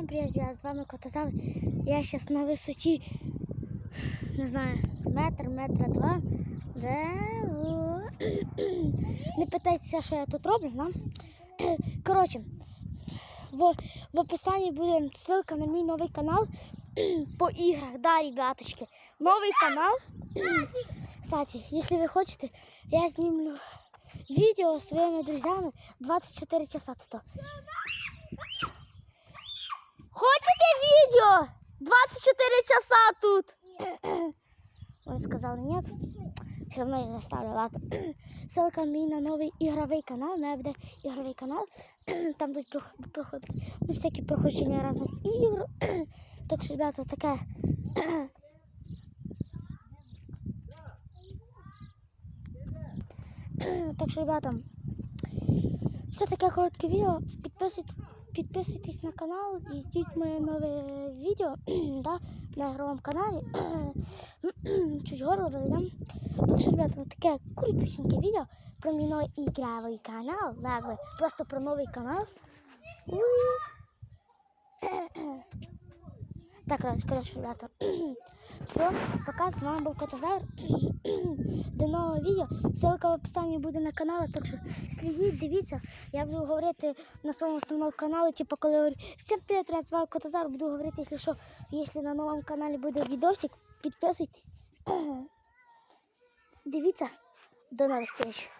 Всем привет, я з вами Котозавр. Я зараз на висоті, не знаю, метр, метра два. Де... Не питайтеся, що я тут роблю, да? Коротше, в, в описанні буде ссылка на мій новий канал по іграх. Да, ребяточки, новий канал. Кстати, если вы хотите, я снимлю видео с своими друзьями 24 часа тут. Видео? 24 часа тут. Он сказал нет. Все равно я заставлю, ладно. Ссылка мій на новий ігровий канал. У мене буде ігровий канал. Там будуть прох- проходити ну, всякі проходження різних ігор. Так що, ребята, таке. Так що, ребята, все таке коротке відео. Підписуйтесь, підписуйтесь на канал і ждіть моє нове відео да, на ігровому каналі. Чуть горло болить, да? Так що, ребята, вот таке крутюсіньке відео про мій новий ігровий канал. Да, просто про новий канал. Так, коротше, коротше, ребята. Все, пока, з вами був Котозавр. До нового відео. Ссылка в описанні буде на канал, так що слідіть, дивіться. Я буду говорити на своєму основному каналі, типу, коли говорю, всім привіт, я з вами Котозавр, буду говорити, якщо що, якщо на новому каналі буде відосик, підписуйтесь. Дивіться, до нових зустріч.